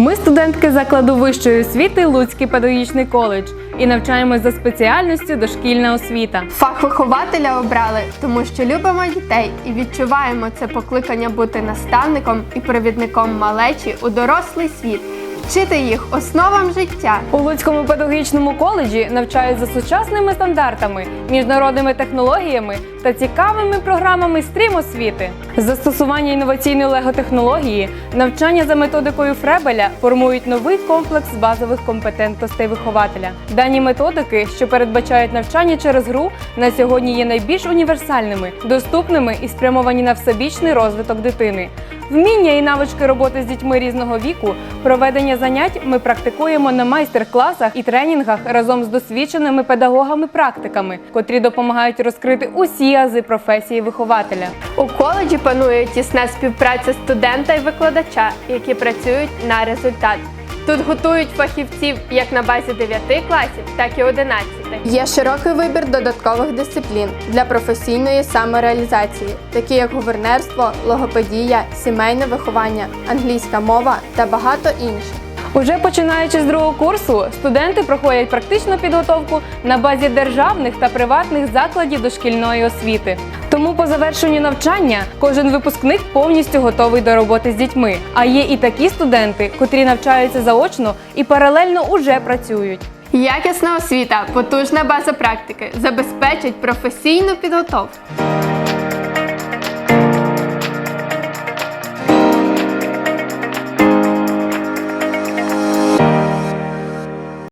Ми студентки закладу вищої освіти Луцький педагогічний коледж і навчаємось за спеціальністю дошкільна освіта. Фах вихователя обрали, тому що любимо дітей і відчуваємо це покликання бути наставником і провідником малечі у дорослий світ, вчити їх основам життя. У Луцькому педагогічному коледжі навчають за сучасними стандартами, міжнародними технологіями та цікавими програмами стрім освіти. Застосування інноваційної лего-технології, навчання за методикою Фребеля формують новий комплекс базових компетентностей вихователя. Дані методики, що передбачають навчання через гру, на сьогодні є найбільш універсальними, доступними і спрямовані на всебічний розвиток дитини. Вміння і навички роботи з дітьми різного віку, проведення занять ми практикуємо на майстер-класах і тренінгах разом з досвідченими педагогами-практиками, котрі допомагають розкрити усі ази професії вихователя. У коледжі панує тісна співпраця студента і викладача, які працюють на результат. Тут готують фахівців як на базі 9 класів, так і 11. Є широкий вибір додаткових дисциплін для професійної самореалізації, такі як гувернерство, логопедія, сімейне виховання, англійська мова та багато інших. Уже починаючи з другого курсу, студенти проходять практичну підготовку на базі державних та приватних закладів дошкільної освіти. Тому по завершенню навчання кожен випускник повністю готовий до роботи з дітьми. А є і такі студенти, котрі навчаються заочно і паралельно уже працюють. Якісна освіта, потужна база практики забезпечить професійну підготовку.